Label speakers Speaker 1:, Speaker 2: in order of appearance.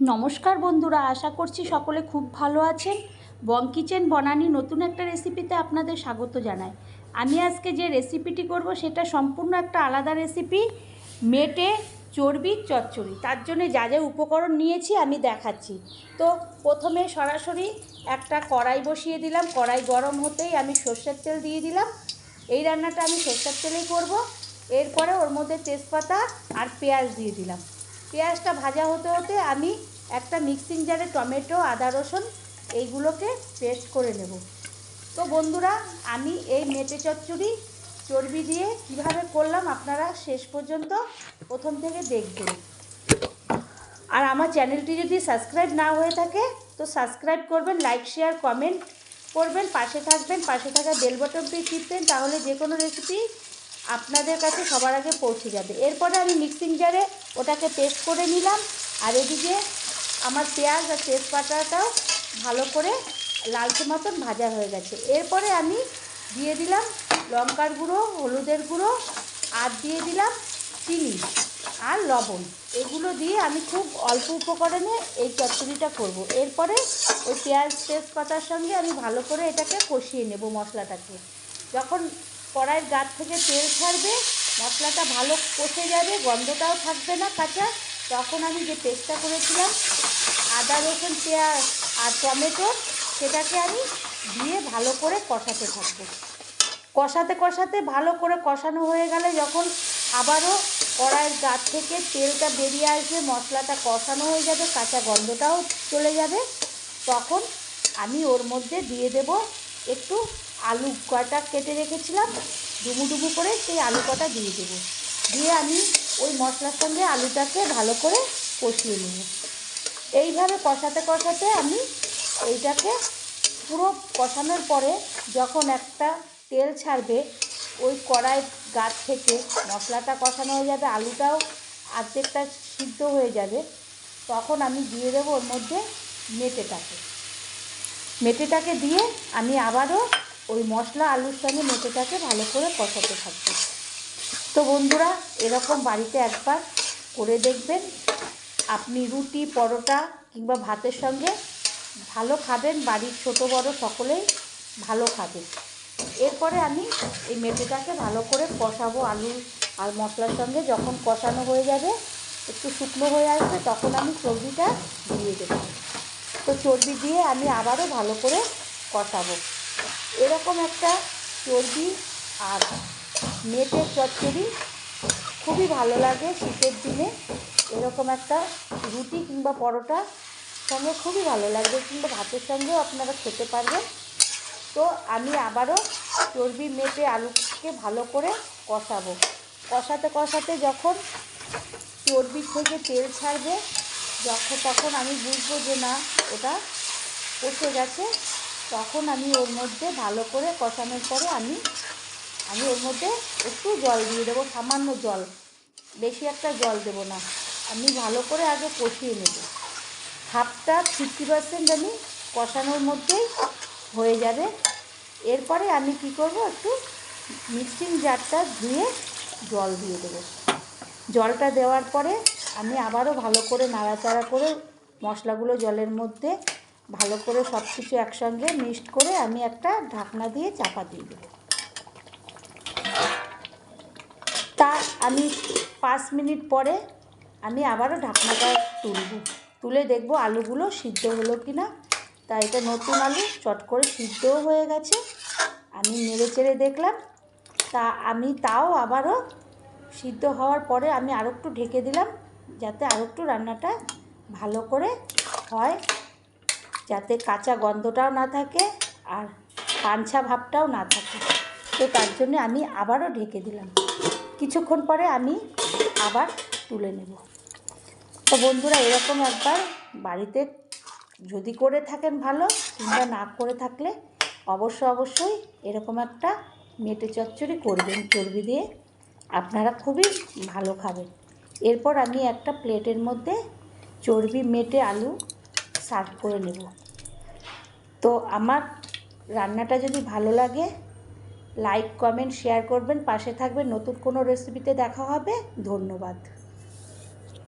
Speaker 1: নমস্কার বন্ধুরা, আশা করছি সকলে খুব ভালো আছেন। বং কিচেন বনানি নতুন একটা রেসিপিতে আপনাদের স্বাগত জানাই। আমি আজকে যে রেসিপিটি করব সেটা সম্পূর্ণ একটা আলাদা রেসিপি, মেটে চর্বি চচ্চড়ি। তার জন্য যা যা উপকরণ নিয়েছি আমি দেখাচ্ছি। তো প্রথমে সরাসরি একটা কড়াই বসিয়ে দিলাম। কড়াই গরম হতেই আমি সর্ষের তেল দিয়ে দিলাম। এই রান্নাটা আমি সর্ষের তেলেই করব। এরপরে ওর মধ্যে তেজপাতা আর পেঁয়াজ দিয়ে দিলাম। পেঁয়াজটা ভাজা হতে হতে আমি একটা মিক্সিং জারে টমেটো, আদা রসুন এইগুলোকে পেস্ট করে নেব। তো বন্ধুরা, আমি এই মেটে চচ্চড়ি চর্বি দিয়ে কীভাবে করলাম আপনারা শেষ পর্যন্ত প্রথম থেকে দেখবেন। আর আমার চ্যানেলটি যদি সাবস্ক্রাইব না হয়ে থাকে, তো সাবস্ক্রাইব করবেন, লাইক, শেয়ার, কমেন্ট করবেন, পাশে থাকবেন, পাশে থাকা বেল বটনটি টিপবেন, তাহলে যে কোনো রেসিপি আপনাদের কাছে সবার আগে পৌঁছে যাবে। এরপরে আমি মিক্সিং জারে ওটাকে পেস্ট করে নিলাম। আর এদিকে আমার পেঁয়াজ আর তেজপাতাটাও ভালো করে লালচে মতন ভাজা হয়ে গেছে। এরপরে আমি দিয়ে দিলাম লঙ্কার গুঁড়ো, হলুদের গুঁড়ো, আর দিয়ে দিলাম চিনি আর লবণ। এগুলো দিয়ে আমি খুব অল্প উপকরণে এই চচ্চড়িটা করব। এরপরে ওই পেঁয়াজ, তেজপাতার সঙ্গে আমি ভালো করে এটাকে কষিয়ে নেব মশলাটাকে। যখন কড়াইয়ের গাছ থেকে তেল ছাড়বে, মশলাটা ভালো কষে যাবে, গন্ধটাও থাকবে না কাঁচা। তখন আমি যে পেস্টটা করেছিলাম, আদা, রসুন, পেঁয়াজ আর টমেটো, সেটাকে আমি দিয়ে ভালো করে কষাতে থাকব। কষাতে কষাতে ভালো করে কষানো হয়ে গেলে যখন আবারও কড়াইয়ের গাছ থেকে তেলটা বেরিয়ে আসবে, মশলাটা কষানো হয়ে যাবে, কাঁচা গন্ধটাও চলে যাবে, তখন আমি ওর মধ্যে দিয়ে দেব একটু আলু কটা কেটে রেখেছিলাম? ডুবু ডুবু করে সেই আলু কটা দিয়ে দেবো। দিয়ে আমি ওই মশলার সঙ্গে আলুটাকে ভালো করে কষিয়ে নেব। এইভাবে কষাতে কষাতে আমি এইটাকে পুরো কষানোর পরে যখন একটা তেল ছাড়বে, ওই কড়াই গাছ থেকে মশলাটা কষানো হয়ে যাবে, আলুটাও আর্ধেকটা সিদ্ধ হয়ে যাবে, তখন আমি দিয়ে দেবো ওর মধ্যে মেটেটাকে। মেটেটাকে দিয়ে আমি আবারও ওই মশলা, আলুর সঙ্গে মেটেটাকে ভালো করে কষাতে থাকব। তো বন্ধুরা, এরকম বাড়িতে একবার করে দেখবেন। আপনি রুটি, পরোটা কিংবা ভাতের সঙ্গে ভালো খাবেন, বাড়ির ছোট, বড় সকলেই ভালো খাবে। এরপরে আমি এই মেটেটাকে ভালো করে কষাবো আলু আর মশলার সঙ্গে। যখন কষানো হয়ে যাবে, একটু শুকনো হয়ে আসবে, তখন আমি চর্বিটা দিয়ে দেবো। তো চর্বি দিয়ে আমি আবারও ভালো করে কষাবো। এরকম একটা চর্বি আর মেটের চচ্চড়ি খুবই ভালো লাগে শীতের দিনে। এরকম একটা রুটি কিংবা পরোটা সঙ্গে খুবই ভালো লাগবে কিংবা ভাতের সঙ্গেও আপনারা খেতে পারবেন। তো আমি আবারও চর্বি মেটে আলুকে ভালো করে কষাবো। কষাতে কষাতে যখন চর্বি থেকে তেল ছাড়বে, যখন তখন আমি বুঝব যে না, ওটা কষে গেছে। তখন আমি ওর মধ্যে ভালো করে কষানোর পরে আমি আমি ওর মধ্যে একটু জল দিয়ে দেবো, সামান্য জল। বেশি একটা জল দেবো না। আমি ভালো করে আগে কষিয়ে নেব। হাফটা ফিফটি পার্সেন্ট আমি কষানোর মধ্যেই হয়ে যাবে। এরপরে আমি কি করব, একটু মিক্সিং জারটা ধুয়ে জল দিয়ে দেবো। জলটা দেওয়ার পরে আমি আবারও ভালো করে নাড়াচাড়া করে মশলাগুলো জলের মধ্যে ভালো করে সব কিছু একসঙ্গে মিক্সড করে আমি একটা ঢাকনা দিয়ে চাপা দিয়ে দেবো। তা আমি পাঁচ মিনিট পরে আমি আবারও ঢাকনাটা তুলব। তুলে দেখব আলুগুলো সিদ্ধ হলো কি না তা এটা নতুন আলু, চট করে সিদ্ধও হয়ে গেছে। আমি নেড়ে চেড়ে দেখলাম। তা আমি তাও আবারও সিদ্ধ হওয়ার পরে আমি আরও একটু ঢেকে দিলাম, যাতে আরও একটু রান্নাটা ভালো করে হয়। যাতে কাঁচা গন্ধটাও না থাকে আর পাঞ্ছা ভাবটাও না থাকে। তো তার জন্য আমি আবারও ঢেকে দিলাম। কিছুক্ষণ পরে আমি আবার তুলে নেব। তো বন্ধুরা, এরকম একবার বাড়িতে যদি করে থাকেন ভালো, কিংবা না করে থাকলে অবশ্য অবশ্যই এরকম একটা মেটে চচ্চড়ি করবেন চর্বি দিয়ে। আপনারা খুবই ভালো খাবেন। এরপর আমি একটা প্লেটের মধ্যে চর্বি মেটে আলু সার্ভ করে নেব। তো আমার রান্নাটা যদি ভালো লাগে লাইক কমেন্ট শেয়ার করবেন। পাশে থাকবেন। নতুন কোনো রেসিপিতে দেখা হবে। ধন্যবাদ।